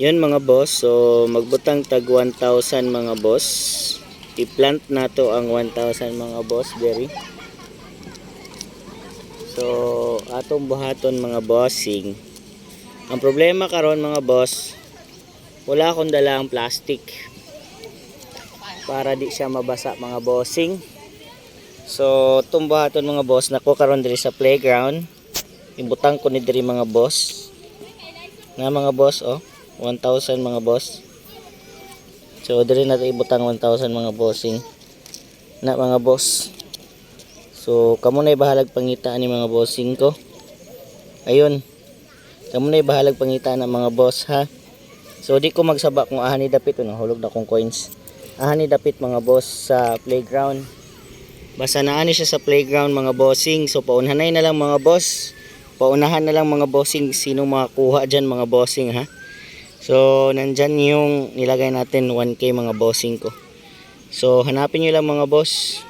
Yun mga boss, so magbutang tag 1,000 mga boss. I-plant na to ang 1,000 mga boss, berry. So, atong buhaton mga bossing. Ang problema karon mga boss, wala akong dala ang plastic para di siya mabasa mga bossing. So, itong buhaton mga boss, nako karon diri sa playground. Ibutang ko ni diri mga boss. Nga mga boss, oh. 1,000 mga boss. So, diri na ibutang 1,000 mga bossing. Na mga boss. So, kamo na bahalag pangitaan ni mga bossing ko. Ayun. Kamo na bahalag pangitaan ng mga boss ha. So, di ko magsaba kung ahan ni dapit. Ano, hulog na kong coins. Ahan ni dapit mga boss sa playground. Basta naani siya sa playground mga bossing. So, paunahan na lang mga boss. Paunahan na lang mga bossing. Sino makakuha dyan mga bossing ha. So, nandyan yung nilagay natin 1K mga bossing ko. So, hanapin nyo lang mga boss.